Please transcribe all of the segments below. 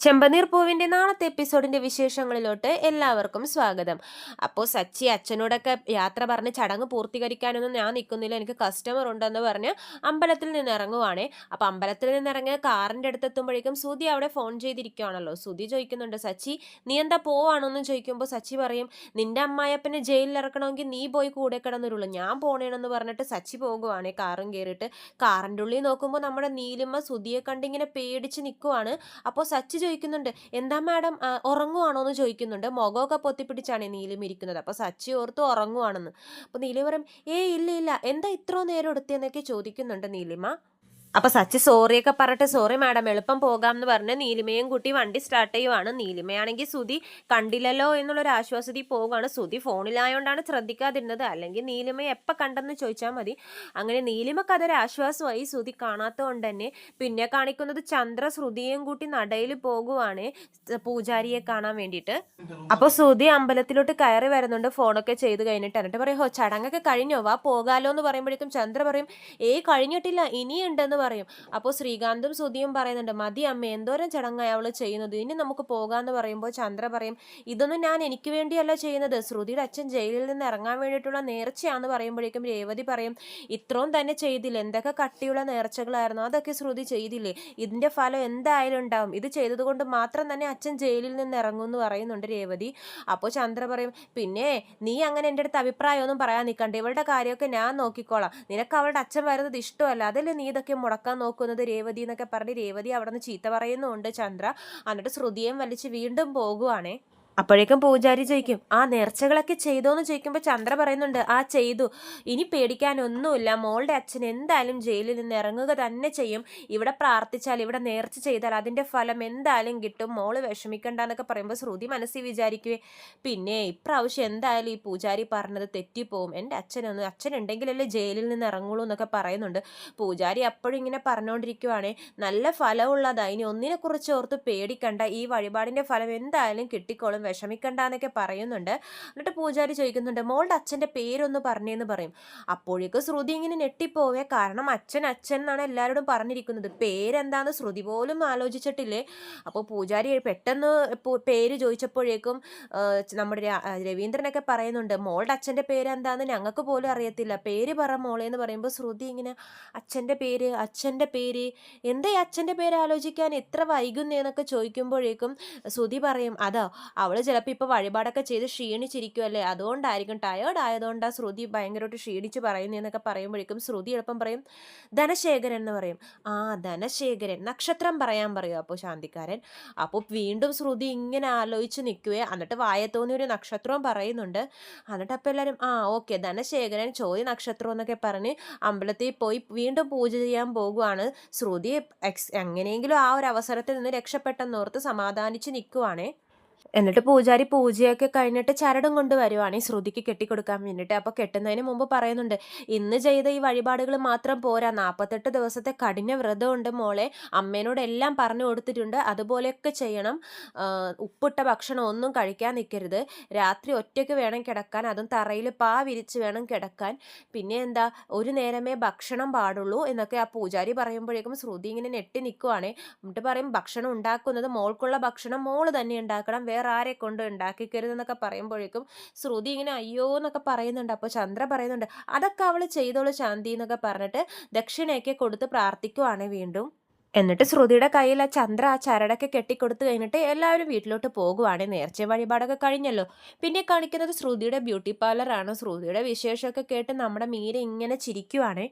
ചെമ്പനീർ പൂവിന്റെ നാളത്തെ എപ്പിസോഡിന്റെ വിശേഷങ്ങളിലോട്ട് എല്ലാവർക്കും സ്വാഗതം. അപ്പോൾ സച്ചി അച്ഛനോടൊക്കെ യാത്ര പറഞ്ഞ് ചടങ്ങ് പൂർത്തീകരിക്കാനൊന്നും ഞാൻ നിൽക്കുന്നില്ല എനിക്ക് കസ്റ്റമർ ഉണ്ടെന്ന് പറഞ്ഞ് അമ്പലത്തിൽ നിന്ന് ഇറങ്ങുവാണേ. അപ്പോൾ അമ്പലത്തിൽ നിന്ന് ഇറങ്ങിയ കാറിന്റെ അടുത്തെത്തുമ്പോഴേക്കും സുധി അവിടെ ഫോൺ ചെയ്തിരിക്കുകയാണല്ലോ സുധി ചോദിക്കുന്നുണ്ട് സച്ചി നീ എന്താ പോവാണോന്ന് ചോദിക്കുമ്പോൾ സച്ചി പറയും നിന്റെ അമ്മായപ്പനെ ജയിലിൽ ഇറക്കണമെങ്കിൽ നീ പോയി കൂടെ കിടന്നിരുള്ളൂ. ഞാൻ പോണേണെന്ന് പറഞ്ഞിട്ട് സച്ചി പോകുവാണേ കാറും കയറിയിട്ട് കാറിന്റെ ഉള്ളിൽ നോക്കുമ്പോൾ നമ്മുടെ നീലിമ്മ സുധിയെ കണ്ടിങ്ങനെ പേടിച്ച് നിൽക്കുവാണ് അപ്പോൾ സച്ചി ചോദിക്കുന്നുണ്ട് എന്താ മാഡം ഉറങ്ങുവാണോ എന്ന് ചോദിക്കുന്നുണ്ട്. മുഖമൊക്കെ പൊത്തിപ്പിടിച്ചാണ് നീലിം ഇരിക്കുന്നത്. അപ്പോൾ സച്ചി ഓർത്ത് ഉറങ്ങുവാണെന്ന്. അപ്പോൾ നീലിമ പറയും ഏ ഇല്ല ഇല്ല. എന്താ ഇത്രയും നേരം എടുത്തതെന്നൊക്കെ ചോദിക്കുന്നുണ്ട് നീലിമ. അപ്പൊ സച്ചി സോറിയൊക്കെ പറഞ്ഞിട്ട് സോറി മാഡം എളുപ്പം പോകാം എന്ന് പറഞ്ഞ് നീലിമയും കുട്ടി വണ്ടി സ്റ്റാർട്ട് ചെയ്യുവാണ്. നീലിമയാണെങ്കിൽ സുധി കണ്ടില്ലല്ലോ എന്നുള്ളൊരു ആശ്വാസത്തിൽ പോവുകയാണ്. സുധി ഫോണിലായോണ്ടാണ് ശ്രദ്ധിക്കാതിരുന്നത്. അല്ലെങ്കിൽ നീലിമ എപ്പോൾ കണ്ടെന്ന് ചോദിച്ചാൽ മതി. അങ്ങനെ നീലിമക്ക് അതൊരു ആശ്വാസമായി സുധി കാണാത്തതുകൊണ്ട് തന്നെ പിന്നെ കാണിക്കുന്നത് ചന്ദ്ര ശ്രുതിയും കൂട്ടി നടയിൽ പോകുവാണ് പൂജാരിയെ കാണാൻ വേണ്ടിയിട്ട്. അപ്പോൾ സുധി അമ്പലത്തിലോട്ട് കയറി വരുന്നുണ്ട് ഫോണൊക്കെ ചെയ്ത് കഴിഞ്ഞിട്ട്. എന്നിട്ട് പറയും ഹോ ചടങ്ങൊക്കെ കഴിഞ്ഞോ? വാ പോകാലോ എന്ന് പറയുമ്പോഴേക്കും ചന്ദ്ര പറയും ഏ കഴിഞ്ഞിട്ടില്ല. ഇനിയുണ്ടെന്ന് പറയും. അപ്പോൾ ശ്രീകാന്തും സുധിയും പറയുന്നുണ്ട് മതി അമ്മ എന്തോരം ചടങ്ങായി അവൾ ചെയ്യുന്നത്? ഇനി നമുക്ക് പോകാമെന്ന് പറയുമ്പോൾ ചന്ദ്ര പറയും ഇതൊന്നും ഞാൻ എനിക്ക് വേണ്ടിയല്ല ചെയ്യുന്നത്. ശ്രുതിയുടെ അച്ഛൻ ജയിലിൽ നിന്ന് ഇറങ്ങാൻ വേണ്ടിയിട്ടുള്ള നേർച്ചയാന്ന് പറയുമ്പോഴേക്കും രേവതി പറയും ഇത്രയും തന്നെ ചെയ്തില്ല? എന്തൊക്കെ കട്ടിയുള്ള നേർച്ചകളായിരുന്നു? അതൊക്കെ ശ്രുതി ചെയ്തില്ലേ? ഇതിന്റെ ഫലം എന്തായാലും ഉണ്ടാവും. ഇത് ചെയ്തതുകൊണ്ട് മാത്രം തന്നെ അച്ഛൻ ജയിലിൽ നിന്ന് ഇറങ്ങും എന്ന് പറയുന്നുണ്ട് രേവതി. അപ്പോൾ ചന്ദ്ര പറയും പിന്നെ നീ അങ്ങനെ എന്റെ അടുത്ത് അഭിപ്രായമൊന്നും പറയാൻ നിൽക്കണ്ട ഇവളുടെ കാര്യമൊക്കെ ഞാൻ നോക്കിക്കോളാം. നിനക്ക് അവളുടെ അച്ഛൻ വരുന്നത് ഇഷ്ടമല്ല. അതല്ലേ നീ ഇതൊക്കെ മുടക്കാൻ നോക്കുന്നത് രേവതി എന്നൊക്കെ പറഞ്ഞ് രേവതി അവിടെ നിന്ന് ചീത്ത പറയുന്നുണ്ട് ചന്ദ്ര. എന്നിട്ട് ശ്രുതിയും വലിച്ച് വീണ്ടും പോകുവാണേ. അപ്പോഴേക്കും പൂജാരി ചോദിക്കും ആ നേർച്ചകളൊക്കെ ചെയ്തോന്ന് ചോദിക്കുമ്പോൾ ചന്ദ്ര പറയുന്നുണ്ട് ആ ചെയ്തു. ഇനി പേടിക്കാനൊന്നുമില്ല. മോളുടെ അച്ഛൻ എന്തായാലും ജയിലിൽ നിന്ന് ഇറങ്ങുക തന്നെ ചെയ്യും. ഇവിടെ പ്രാർത്ഥിച്ചാൽ ഇവിടെ നേർച്ച ചെയ്താൽ അതിന്റെ ഫലം എന്തായാലും കിട്ടും. മോൾ വിഷമിക്കണ്ട എന്നൊക്കെ പറയുമ്പോൾ ശ്രുതി മനസ്സിൽ വിചാരിക്കുവേ. പിന്നെ ഇപ്രാവശ്യം എന്തായാലും ഈ പൂജാരി പറഞ്ഞത് തെറ്റിപ്പോവും. എന്റെ അച്ഛനൊന്ന് അച്ഛനുണ്ടെങ്കിലല്ലേ ജയിലിൽ നിന്ന് ഇറങ്ങുള്ളൂ എന്നൊക്കെ പറയുന്നുണ്ട്. പൂജാരി അപ്പോഴും ഇങ്ങനെ പറഞ്ഞുകൊണ്ടിരിക്കുവാണേ നല്ല ഫലമുള്ളതാ. ഇനി ഒന്നിനെക്കുറിച്ച് ഓർത്ത് പേടിക്കണ്ട. ഈ വഴിപാടിന്റെ ഫലം എന്തായാലും കിട്ടിക്കോളും. വിഷമിക്കണ്ട എന്നൊക്കെ പറയുന്നുണ്ട്. എന്നിട്ട് പൂജാരി ചോദിക്കുന്നുണ്ട് മോളുടെ അച്ഛന്റെ പേരൊന്ന് പറഞ്ഞേന്ന് പറയും. അപ്പോഴേക്കും ശ്രുതി ഇങ്ങനെ ഞെട്ടിപ്പോവേ കാരണം അച്ഛൻ അച്ഛൻ എന്നാണ് എല്ലാവരോടും പറഞ്ഞിരിക്കുന്നത്. പേരെന്താന്ന് ശ്രുതി പോലും ആലോചിച്ചിട്ടില്ലേ? അപ്പോൾ പൂജാരി പെട്ടെന്ന് പേര് ചോദിച്ചപ്പോഴേക്കും നമ്മുടെ രവീന്ദ്രനൊക്കെ പറയുന്നുണ്ട് മോളുടെ അച്ഛന്റെ പേരെന്താന്ന് ഞങ്ങൾക്ക് പോലും അറിയത്തില്ല. പേര് പറ മോളെ എന്ന് പറയുമ്പോൾ ശ്രുതി ഇങ്ങനെ അച്ഛന്റെ പേര് അച്ഛന്റെ പേര് എന്താ അച്ഛന്റെ പേര് ആലോചിക്കാൻ എത്ര വൈകുന്നേന്നൊക്കെ ചോദിക്കുമ്പോഴേക്കും ശ്രുതി പറയും അതോ അവൾ ചിലപ്പോൾ ഇപ്പോൾ വഴിപാടൊക്കെ ചെയ്ത് ക്ഷീണിച്ചിരിക്കുമല്ലേ അതുകൊണ്ടായിരിക്കും ടയേർഡ് ആയതുകൊണ്ടാണ് ശ്രുതി ഭയങ്കരമായിട്ട് ക്ഷീണിച്ച് പറയുന്നതെന്നൊക്കെ പറയുമ്പോഴേക്കും ശ്രുതി എളുപ്പം പറയും ധനശേഖരൻ എന്ന് പറയും. ആ ധനശേഖരൻ നക്ഷത്രം പറയാൻ പറയും. അപ്പോൾ ശാന്തിക്കാരൻ അപ്പോൾ വീണ്ടും ശ്രുതി ഇങ്ങനെ ആലോചിച്ച് നിൽക്കുവേ എന്നിട്ട് വായത്തോന്നി ഒരു നക്ഷത്രവും പറയുന്നുണ്ട്. എന്നിട്ട് അപ്പോൾ എല്ലാവരും ആ ഓക്കെ ധനശേഖരൻ ചോദ്യ നക്ഷത്രം എന്നൊക്കെ പറഞ്ഞ് അമ്പലത്തിൽ പോയി വീണ്ടും പൂജ ചെയ്യാൻ പോകുവാണ്. ശ്രുതി എങ്ങനെയെങ്കിലും ആ ഒരു അവസരത്തിൽ നിന്ന് രക്ഷപ്പെട്ടെന്നോർത്ത് സമാധാനിച്ച് നിൽക്കുവാണേ എന്നിട്ട് പൂജാരി പൂജയൊക്കെ കഴിഞ്ഞിട്ട് ചരടും കൊണ്ട് വരുവാണ്. ശ്രുതിക്ക് കെട്ടിക്കൊടുക്കാൻ വേണ്ടിയിട്ട്. അപ്പോൾ കെട്ടുന്നതിന് മുമ്പ് പറയുന്നുണ്ട് ഇന്ന് ചെയ്ത ഈ വഴിപാടുകൾ മാത്രം പോരാ. നാൽപ്പത്തെട്ട് ദിവസത്തെ കഠിന വ്രതമുണ്ട് മോളെ. അമ്മേനോട് എല്ലാം പറഞ്ഞു കൊടുത്തിട്ടുണ്ട്. അതുപോലെയൊക്കെ ചെയ്യണം. ഉപ്പിട്ട ഭക്ഷണം ഒന്നും കഴിക്കാൻ നിൽക്കരുത് രാത്രി ഒറ്റയ്ക്ക് വേണം കിടക്കാൻ. അതും തറയിൽ പാ വിരിച്ച് വേണം കിടക്കാൻ. പിന്നെ എന്താ ഒരു നേരമേ ഭക്ഷണം പാടുള്ളൂ എന്നൊക്കെ ആ പൂജാരി പറയുമ്പോഴേക്കും ശ്രുതി ഇങ്ങനെ നെട്ടി നിൽക്കുവാണേ എന്നിട്ട് പറയും ഭക്ഷണം ഉണ്ടാക്കുന്നത് മോൾക്കുള്ള ഭക്ഷണം മോൾ തന്നെ ഉണ്ടാക്കണം. വേറെ ആരെ കൊണ്ട് ഉണ്ടാക്കിക്കരുതെന്നൊക്കെ പറയുമ്പോഴേക്കും ശ്രുതി ഇങ്ങനെ അയ്യോ എന്നൊക്കെ പറയുന്നുണ്ട്. അപ്പോൾ ചന്ദ്ര പറയുന്നുണ്ട് അതൊക്കെ അവൾ ചെയ്തോളൂ ശാന്തി എന്നൊക്കെ പറഞ്ഞിട്ട് ദക്ഷിണയൊക്കെ കൊടുത്ത് പ്രാർത്ഥിക്കുവാണ് വീണ്ടും. എന്നിട്ട് ശ്രുതിയുടെ കയ്യിൽ ആ ചന്ദ്ര ആ ചരടൊക്കെ കെട്ടിക്കൊടുത്തു കഴിഞ്ഞിട്ട് എല്ലാവരും വീട്ടിലോട്ട് പോകുവാണ്. നേർച്ച വഴിപാടൊക്കെ കഴിഞ്ഞല്ലോ. പിന്നെ കാണിക്കുന്നത് ശ്രുതിയുടെ ബ്യൂട്ടി പാർലറാണ്. ശ്രുതിയുടെ വിശേഷമൊക്കെ കേട്ട് നമ്മുടെ മീര ഇങ്ങനെ ചിരിക്കുവാണേ.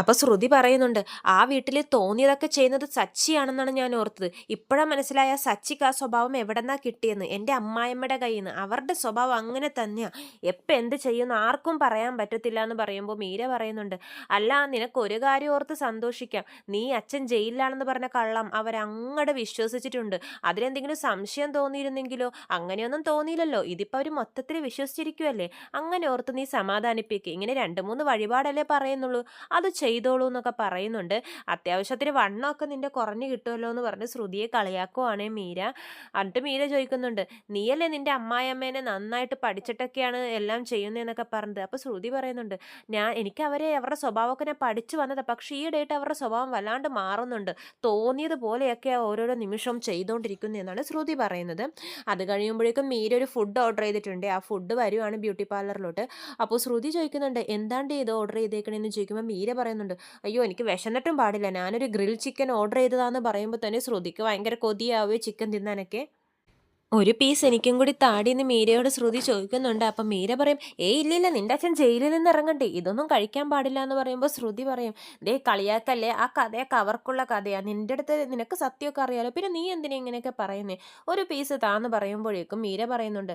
അപ്പൊ ശ്രുതി പറയുന്നുണ്ട് ആ വീട്ടിൽ തോന്നിയതൊക്കെ ചെയ്യുന്നത് സച്ചിയാണെന്നാണ് ഞാൻ ഓർത്തത്. ഇപ്പോഴാ മനസ്സിലായ സച്ചിക്ക് ആ സ്വഭാവം എവിടെന്നാ കിട്ടിയെന്ന്. എന്റെ അമ്മായിമ്മയുടെ കയ്യിൽ നിന്ന് അവരുടെ സ്വഭാവം അങ്ങനെ തന്നെയാ. എപ്പം എന്ത് ചെയ്യുമെന്ന് ആർക്കും പറയാൻ പറ്റത്തില്ല എന്ന് പറയുമ്പോൾ മീര പറയുന്നുണ്ട് അല്ല നിനക്ക് ഒരു കാര്യം ഓർത്ത് സന്തോഷിക്കാം. നീ അച്ഛൻ ജയിലിലാണെന്ന് പറഞ്ഞ കള്ളം അവരങ്ങടെ വിശ്വസിച്ചിട്ടുണ്ട്. അതിലെന്തെങ്കിലും സംശയം തോന്നിയിരുന്നെങ്കിലോ? അങ്ങനെയൊന്നും തോന്നിയില്ലല്ലോ. ഇതിപ്പോൾ അവർ മൊത്തത്തിൽ വിശ്വസിച്ചിരിക്കുമല്ലേ അങ്ങനെ ഓർത്ത് നീ സമാധാനിപ്പിക്കുക ഇങ്ങനെ രണ്ട് മൂന്ന് വഴിപാടല്ലേ പറയുന്നുള്ളൂ. അത് ചെയ്തോളൂ എന്നൊക്കെ പറയുന്നുണ്ട്. അത്യാവശ്യത്തിന് വണ്ണമൊക്കെ നിന്റെ കുറഞ്ഞു കിട്ടുമല്ലോ എന്ന് പറഞ്ഞ് ശ്രുതിയെ കളിയാക്കുവാണ് മീര. എന്നിട്ട് മീര ചോദിക്കുന്നുണ്ട് നീയല്ലേ നിന്റെ അമ്മായിയമ്മേനെ നന്നായിട്ട് പഠിച്ചിട്ടൊക്കെയാണ് എല്ലാം ചെയ്യുന്നതെന്നൊക്കെ പറഞ്ഞത്? അപ്പോൾ ശ്രുതി പറയുന്നുണ്ട് ഞാൻ എനിക്ക് അവരെ അവരുടെ സ്വഭാവമൊക്കെ ഞാൻ പഠിച്ചു വന്നത് പക്ഷേ ഈ ഡേറ്റ് അവരുടെ സ്വഭാവം വല്ലാണ്ട് മാറുന്നുണ്ട്. തോന്നിയത് പോലെയൊക്കെ ഓരോരോ നിമിഷവും ചെയ്തുകൊണ്ടിരിക്കുന്നു എന്നാണ് ശ്രുതി പറയുന്നത്. അത് കഴിയുമ്പോഴേക്കും മീര ഒരു ഫുഡ് ഓർഡർ ചെയ്തിട്ടുണ്ട്. ആ ഫുഡ് വരുവാണ് ബ്യൂട്ടി പാർലറിലോട്ട്. അപ്പോൾ ശ്രുതി ചോദിക്കുന്നുണ്ട് എന്താണ്ട് ഇത് ഓർഡർ ചെയ്തേക്കണേന്ന്? ചോദിക്കുമ്പോൾ മീര പറയുന്നുണ്ട്. അയ്യോ എനിക്ക് വിശന്നിട്ടും പാടില്ല. ഞാനൊരു ഗ്രിൽ ചിക്കൻ ഓർഡർ ചെയ്തതാണെന്ന് പറയുമ്പോൾ തന്നെ ശ്രുതിക്ക് ഭയങ്കര കൊതിയാവുകയോ ചിക്കൻ തിന്നാനൊക്കെ. ഒരു പീസ് എനിക്കും കൂടി താടിയെന്ന് മീരയോട് ശ്രുതി ചോദിക്കുന്നുണ്ട്. അപ്പം മീര പറയും ഏ ഇല്ലില്ല നിന്റെ അച്ഛൻ ജയിലിൽ നിന്ന് ഇറങ്ങണ്ടേ ഇതൊന്നും കഴിക്കാൻ പാടില്ല എന്ന് പറയുമ്പോൾ ശ്രുതി പറയും ദേ കളിയാക്കല്ലേ ആ കഥയൊക്കെ അവർക്കുള്ള കഥയാ. നിന്റെ അടുത്ത് നിനക്ക് സത്യമൊക്കെ അറിയാലോ. പിന്നെ നീ എന്തിനാ ഇങ്ങനെയൊക്കെ പറയുന്നേ? ഒരു പീസ് താന്ന് പറയുമ്പോഴേക്കും മീര പറയുന്നുണ്ട്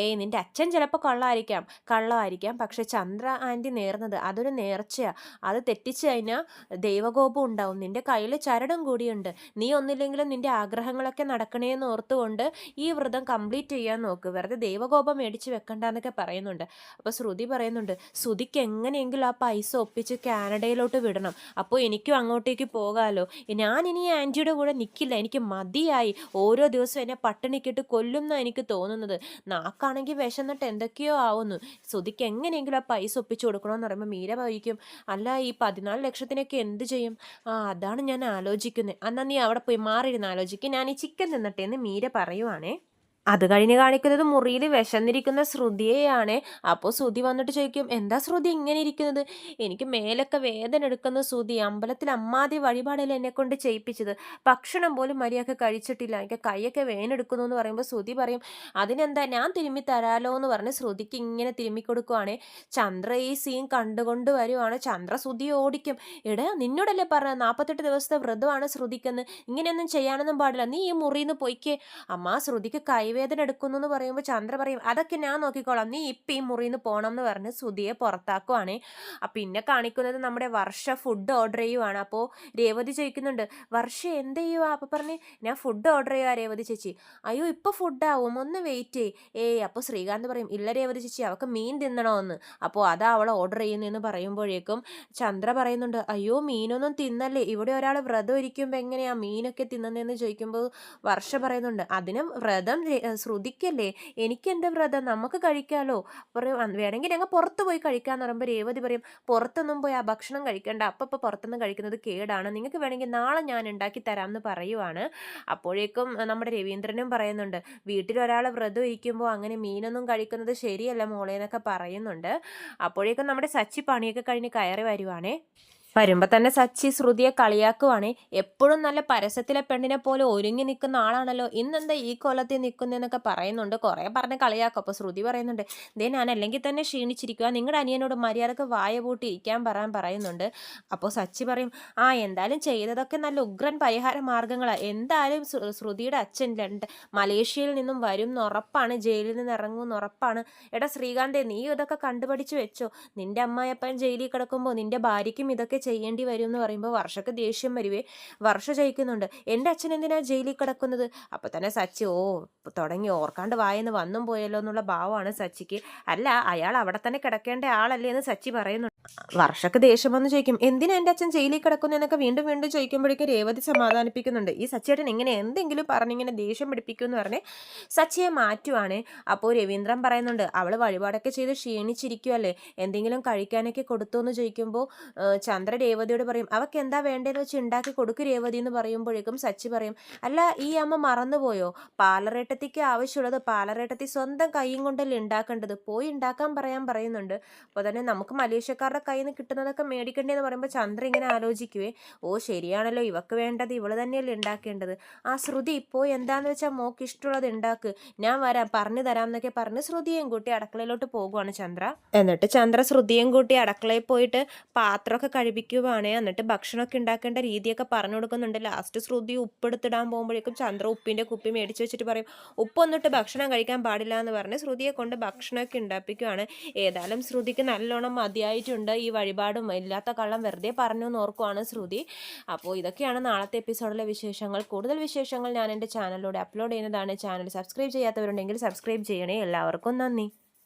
ഏയ് നിന്റെ അച്ഛൻ ചിലപ്പോൾ കള്ളായിരിക്കാം. കള്ളമായിരിക്കാം പക്ഷെ ചന്ദ്ര ആന്റി നേർന്നത് അതൊരു നേർച്ചയാണ് അത് തെറ്റിച്ചു കഴിഞ്ഞാൽ ദൈവകോപം ഉണ്ടാവും. നിന്റെ കയ്യിൽ ചരടും കൂടിയുണ്ട്. നീ ഒന്നില്ലെങ്കിലും നിന്റെ ആഗ്രഹങ്ങളൊക്കെ നടക്കണേന്ന് ഓർത്തുകൊണ്ട് ഈ വ്രതം കംപ്ലീറ്റ് ചെയ്യാൻ നോക്ക്. വെറുതെ ദൈവകോപം മേടിച്ച് വെക്കണ്ടെന്നൊക്കെ പറയുന്നുണ്ട്. അപ്പോൾ ശ്രുതി പറയുന്നുണ്ട് ശ്രുതിക്ക് എങ്ങനെയെങ്കിലും ആ പൈസ ഒപ്പിച്ച് കാനഡയിലോട്ട് വിടണം. അപ്പോൾ എനിക്കും അങ്ങോട്ടേക്ക് പോകാമല്ലോ ഞാൻ ഇനി ആന്റിയുടെ കൂടെ നിൽക്കില്ല എനിക്ക് മതിയായി. ഓരോ ദിവസവും എന്നെ പട്ടിണിക്കിട്ട് കൊല്ലും എന്നാണ് എനിക്ക് തോന്നുന്നത്. നാക്കാണെങ്കിൽ വിശന്നിട്ട് എന്തൊക്കെയോ ആവുന്നു. ശ്രുതിക്ക് എങ്ങനെയെങ്കിലും ആ പൈസ ഒപ്പിച്ച് കൊടുക്കണമെന്ന് പറയുമ്പോൾ മീര വഹിക്കും അല്ല ഈ പതിനാല് ലക്ഷത്തിനൊക്കെ എന്ത് ചെയ്യും? ആ അതാണ് ഞാൻ ആലോചിക്കുന്നത് എന്നാൽ നീ അവിടെ പോയി മാറിയിരുന്ന് ആലോചിക്കും. ഞാൻ ഈ ചിക്കൻ തിന്നട്ടെ എന്ന് മീര പറയുവാണേ. അത് കഴിഞ്ഞ് കാണിക്കുന്നത് മുറിയിൽ വിശന്നിരിക്കുന്ന ശ്രുതിയെയാണ്. അപ്പോൾ ശ്രുതി വന്നിട്ട് ചോദിക്കും എന്താ ശ്രുതി ഇങ്ങനെ ഇരിക്കുന്നത്? എനിക്ക് മേലൊക്കെ വേദന എടുക്കുന്ന ശ്രുതി അമ്പലത്തിൽ അമ്മാതി വഴിപാടിൽ എന്നെ കൊണ്ട് ചെയ്യിപ്പിച്ചത്? ഭക്ഷണം പോലും മര്യാദ കഴിച്ചിട്ടില്ല. എനിക്ക് കൈയൊക്കെ വേനെടുക്കുന്നു എന്ന് പറയുമ്പോൾ ശ്രുതി പറയും അതിനെന്താ? ഞാൻ തിരുമ്മി തരാലോ എന്ന് പറഞ്ഞ് ശ്രുതിക്ക് ഇങ്ങനെ തിരുമ്മി കൊടുക്കുവാണ്. ചന്ദ്ര ഈ സീൻ കണ്ടുകൊണ്ട് വരുവാണ്. ചന്ദ്ര ശ്രുതി ഓടിക്കും. എടാ നിന്നോടല്ലേ പറഞ്ഞ നാൽപ്പത്തെട്ട് ദിവസത്തെ വ്രതമാണ് ശ്രുതിക്കെന്ന്. ഇങ്ങനെയൊന്നും ചെയ്യാനൊന്നും പാടില്ല. നീ ഈ മുറിയിൽ നിന്ന് പോയിക്കേ. അമ്മ ശ്രുതിക്ക് കൈവേദന എടുക്കുന്നു എന്ന് പറയുമ്പോൾ ചന്ദ്ര പറയും അതൊക്കെ ഞാൻ നോക്കിക്കോളാം. നീ ഇപ്പം ഈ മുറിയിൽ നിന്ന് പോകണം എന്ന് പറഞ്ഞ് സുധിയെ പുറത്താക്കുവാണേ. പിന്നെ കാണിക്കുന്നത് നമ്മുടെ വർഷ ഫുഡ് ഓർഡർ ചെയ്യുവാണ്. അപ്പോൾ രേവതി ചോദിക്കുന്നുണ്ട് വർഷ എന്ത് ചെയ്യുക അപ്പം പറഞ്ഞ് ഞാൻ ഫുഡ് ഓർഡർ ചെയ്യുക രേവതി ചേച്ചി. അയ്യോ ഇപ്പോൾ ഫുഡാവും ഒന്ന് വെയിറ്റ് ചെയ്യ്. ഏയ് അപ്പോൾ ശ്രീകാന്ത് പറയും ഇല്ല രേവതി ചേച്ചി അവൾക്ക് മീൻ തിന്നണമെന്ന് അപ്പോൾ അതാ അവൾ ഓർഡർ ചെയ്യുന്നതെന്ന് പറയുമ്പോഴേക്കും ചന്ദ്ര പറയുന്നുണ്ട് അയ്യോ മീനൊന്നും തിന്നല്ലേ? ഇവിടെ ഒരാൾ വ്രതം ഇരിക്കുമ്പോൾ എങ്ങനെയാ മീനൊക്കെ തിന്നുന്നതെന്ന് ചോദിക്കുമ്പോൾ വർഷ പറയുന്നുണ്ട് അതിനും വ്രതം രേ- ശ്രുതിക്കല്ലേ? എനിക്ക് എന്റെ വ്രതം നമുക്ക് കഴിക്കാമല്ലോ പറയും "അന്ന് വേണമെങ്കിൽ ഞങ്ങൾ പുറത്ത് പോയി കഴിക്കാന്ന് പറയുമ്പോൾ രേവതി പറയും പുറത്തൊന്നും പോയി ആ ഭക്ഷണം കഴിക്കേണ്ട. അപ്പം ഇപ്പോൾ പുറത്തുനിന്ന് കഴിക്കുന്നത് കേടാണ്. നിങ്ങൾക്ക് വേണമെങ്കിൽ നാളെ ഞാൻ ഉണ്ടാക്കി തരാമെന്ന് പറയുവാണ്. അപ്പോഴേക്കും നമ്മുടെ രവീന്ദ്രനും പറയുന്നുണ്ട് വീട്ടിലൊരാൾ വ്രതം ഇരിക്കുമ്പോൾ അങ്ങനെ മീനൊന്നും കഴിക്കുന്നത് ശരിയല്ല മോളെ എന്നൊക്കെ പറയുന്നുണ്ട്. അപ്പോഴേക്കും നമ്മുടെ സച്ചി പണിയൊക്കെ കഴിഞ്ഞ് കയറി വരുവാണേ. വരുമ്പോൾ തന്നെ സച്ചി ശ്രുതിയെ കളിയാക്കുവാണ്. എപ്പോഴും നല്ല പരസ്യത്തിലെ പെണ്ണിനെ പോലെ ഒരുങ്ങി നിൽക്കുന്ന ആളാണല്ലോ. ഇന്നെന്താ ഈ കൊല്ലത്തിൽ നിൽക്കുന്നതെന്നൊക്കെ പറയുന്നുണ്ട്. കുറേ പറഞ്ഞ് കളിയാക്കും. അപ്പോൾ ശ്രുതി പറയുന്നുണ്ട് ദേ ഞാൻ അല്ലെങ്കിൽ തന്നെ ക്ഷീണിച്ചിരിക്കുക നിങ്ങളുടെ അനിയനോട് മര്യാദയ്ക്ക് വായ പൂട്ടി ഇരിക്കാൻ പറയാൻ പറയുന്നുണ്ട്. അപ്പോൾ സച്ചി പറയും ആ എന്തായാലും ചെയ്തതൊക്കെ നല്ല ഉഗ്രൻ പരിഹാര മാർഗങ്ങളാണ് എന്തായാലും ശ്രുതിയുടെ അച്ഛൻ രണ്ട് മലേഷ്യയിൽ നിന്നും വരും എന്ന് ഉറപ്പാണ്. ജയിലിൽ നിന്ന് ഇറങ്ങും എന്ന് ഉറപ്പാണ്. എടാ ശ്രീകാന്തേ നീ ഇതൊക്കെ കണ്ടുപഠിച്ച് വെച്ചോ. നിന്റെ അമ്മായപ്പൻ ജയിലിൽ കിടക്കുമ്പോൾ നിന്റെ ഭാര്യയ്ക്കും ഇതൊക്കെ ചെയ്യേണ്ടി വരും എന്ന് പറയുമ്പോൾ വർഷക്ക് ദേഷ്യം വരുവേ. വർഷ ജയിക്കുന്നുണ്ട്. എന്റെ അച്ഛൻ എന്തിനാ ജയിലിൽ കിടക്കുന്നത്? അപ്പോൾ തന്നെ സച്ചി ഓ തുടങ്ങി ഓർക്കാണ്ട് വായെന്ന് വന്നും പോയല്ലോ എന്നുള്ള ഭാവമാണ് സച്ചിക്ക്. അല്ല അയാൾ അവിടെ തന്നെ കിടക്കേണ്ട ആളല്ലേ എന്ന് സച്ചി പറയുന്നുണ്ട് വർഷക്ക് ദേഷ്യം വന്ന് ചോദിക്കും എന്തിനാ എന്റെ അച്ഛൻ ജയിലിൽ കിടക്കുന്നു? എന്നൊക്കെ വീണ്ടും വീണ്ടും ചോദിക്കുമ്പോഴേക്കും രേവതി സമാധാനിപ്പിക്കുന്നുണ്ട്. ഈ സച്ചിയേട്ടൻ ഇങ്ങനെ എന്തെങ്കിലും പറഞ്ഞിങ്ങനെ ദേഷ്യം പിടിപ്പിക്കും എന്ന് പറഞ്ഞ് സച്ചിയെ മാറ്റുവാണ്. അപ്പോൾ രവീന്ദ്രൻ പറയുന്നുണ്ട് അവൾ വഴിപാടൊക്കെ ചെയ്ത് ക്ഷീണിച്ചിരിക്കുമല്ലേ എന്തെങ്കിലും കഴിക്കാനൊക്കെ കൊടുത്തു എന്ന് ചോദിക്കുമ്പോൾ ചന്ദ്ര രേവതിയോട് പറയും അവൾക്ക് എന്താ വേണ്ടതെന്ന് വെച്ച് ഉണ്ടാക്കി കൊടുക്കും രേവതി എന്ന് പറയുമ്പോഴേക്കും സച്ചി പറയും അല്ല ഈ അമ്മ മറന്നുപോയോ? പാലറേട്ടത്തിക്ക് ആവശ്യമുള്ളത് പാലറേട്ടത്തി സ്വന്തം കൈയും കൊണ്ടല്ലേ ഉണ്ടാക്കേണ്ടത് പോയി ഉണ്ടാക്കാൻ പറയാൻ പറയുന്നുണ്ട്. അപ്പോൾ തന്നെ നമുക്ക് മലേഷ്യക്കാരുടെ കയ്യിൽ നിന്ന് കിട്ടുന്നതൊക്കെ മേടിക്കണ്ടേന്ന് പറയുമ്പോൾ ചന്ദ്ര ഇങ്ങനെ ആലോചിക്കുവേ ഓ ശരിയാണല്ലോ ഇവക്ക് വേണ്ടത് ഇവൾ തന്നെയല്ലേ ഉണ്ടാക്കേണ്ടത് ആ ശ്രുതി ഇപ്പോൾ എന്താന്ന് വെച്ചാൽ മോക്ക് ഇഷ്ടമുള്ളത് ഉണ്ടാക്ക് ഞാൻ വരാം പറഞ്ഞു തരാം എന്നൊക്കെ പറഞ്ഞ് ശ്രുതിയും കൂട്ടി അടുക്കളയിലോട്ട് പോകുവാണ് ചന്ദ്ര. എന്നിട്ട് ചന്ദ്ര ശ്രുതിയും കൂട്ടി അടുക്കളയിൽ പോയിട്ട് പാത്രമൊക്കെ കഴിപ്പിക്കുവാണ് എന്നിട്ട് ഭക്ഷണമൊക്കെ ഉണ്ടാക്കേണ്ട രീതിയൊക്കെ പറഞ്ഞു കൊടുക്കുന്നുണ്ട്. ലാസ്റ്റ് ശ്രുതി ഉപ്പെടുത്തിടാൻ പോകുമ്പോഴേക്കും ചന്ദ്ര ഉപ്പിന്റെ കുപ്പി മേടിച്ച് വെച്ചിട്ട് പറയും ഉപ്പൊന്നിട്ട് ഭക്ഷണം കഴിക്കാൻ പാടില്ല എന്ന് പറഞ്ഞ് ശ്രുതിയെ കൊണ്ട് ഭക്ഷണമൊക്കെ ഉണ്ടാപ്പിക്കുവാണ് ഏതായാലും ശ്രുതിക്ക് നല്ലോണം മതിയായിട്ടുണ്ട്. ഈ വഴിപാടും ഇല്ലാത്ത കള്ളം വെറുതെ പറഞ്ഞു എന്ന് ഓർക്കുവാണ് ശ്രുതി. അപ്പോൾ ഇതൊക്കെയാണ് നാളത്തെ എപ്പിസോഡിലെ വിശേഷങ്ങൾ. കൂടുതൽ വിശേഷങ്ങൾ ഞാൻ എന്റെ ചാനലിലൂടെ അപ്ലോഡ് ചെയ്യുന്നതാണ്. ചാനൽ സബ്സ്ക്രൈബ് ചെയ്യാത്തവരുണ്ടെങ്കിൽ സബ്സ്ക്രൈബ് ചെയ്യണേ. എല്ലാവർക്കും നന്ദി.